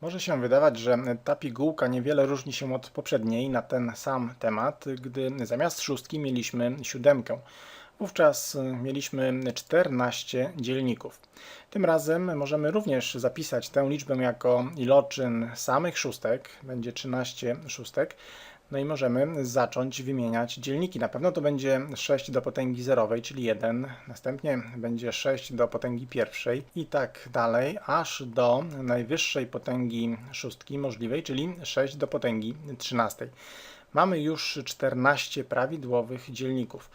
Może się wydawać, że ta pigułka niewiele różni się od poprzedniej na ten sam temat, gdy zamiast szóstki mieliśmy siódemkę. Wówczas mieliśmy 14 dzielników. Tym razem możemy również zapisać tę liczbę jako iloczyn samych szóstek, będzie 13 szóstek. No i możemy zacząć wymieniać dzielniki. Na pewno to będzie 6 do potęgi zerowej, czyli 1. Następnie będzie 6 do potęgi pierwszej i tak dalej, aż do najwyższej potęgi szóstki możliwej, czyli 6 do potęgi 13. Mamy już 14 prawidłowych dzielników.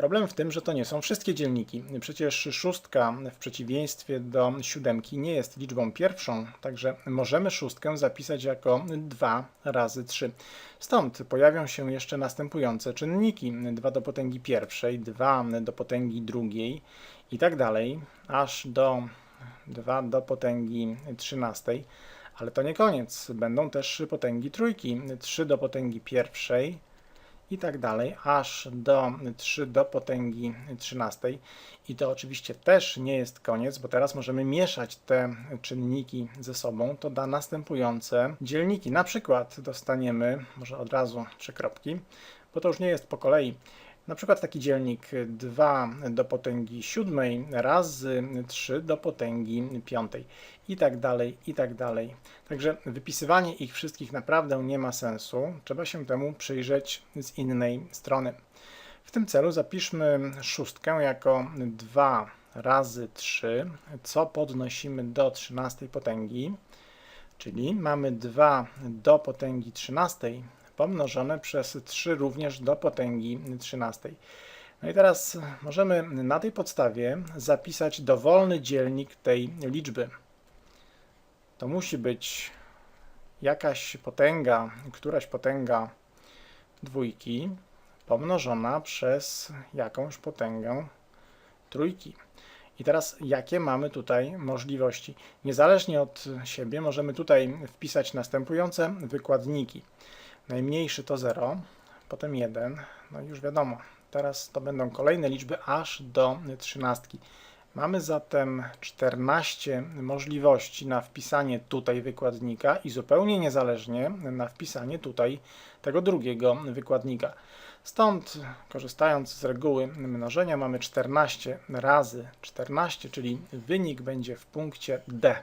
Problem w tym, że to nie są wszystkie dzielniki. Przecież szóstka w przeciwieństwie do siódemki nie jest liczbą pierwszą, także możemy szóstkę zapisać jako 2 razy 3. Stąd pojawią się jeszcze następujące czynniki. 2 do potęgi pierwszej, 2 do potęgi drugiej i tak dalej, aż do 2 do potęgi 13. Ale to nie koniec. Będą też potęgi trójki. 3 do potęgi pierwszej, i tak dalej, aż do 3 do potęgi 13. I to oczywiście też nie jest koniec, bo teraz możemy mieszać te czynniki ze sobą. To da następujące dzielniki. Na przykład dostaniemy, może od razu trzy kropki, bo to już nie jest po kolei. Na przykład taki dzielnik 2 do potęgi 7 razy 3 do potęgi 5 i tak dalej, i tak dalej. Także wypisywanie ich wszystkich naprawdę nie ma sensu. Trzeba się temu przyjrzeć z innej strony. W tym celu zapiszmy szóstkę jako 2 razy 3, co podnosimy do 13 potęgi, czyli mamy 2 do potęgi 13 pomnożone przez 3 również do potęgi 13. No i teraz możemy na tej podstawie zapisać dowolny dzielnik tej liczby. To musi być jakaś potęga, któraś potęga dwójki pomnożona przez jakąś potęgę trójki. I teraz jakie mamy tutaj możliwości? Niezależnie od siebie możemy tutaj wpisać następujące wykładniki. Najmniejszy to 0, potem 1, no już wiadomo, teraz to będą kolejne liczby aż do 13. Mamy zatem 14 możliwości na wpisanie tutaj wykładnika i zupełnie niezależnie na wpisanie tutaj tego drugiego wykładnika. Stąd, korzystając z reguły mnożenia, mamy 14 razy 14, czyli wynik będzie w punkcie D.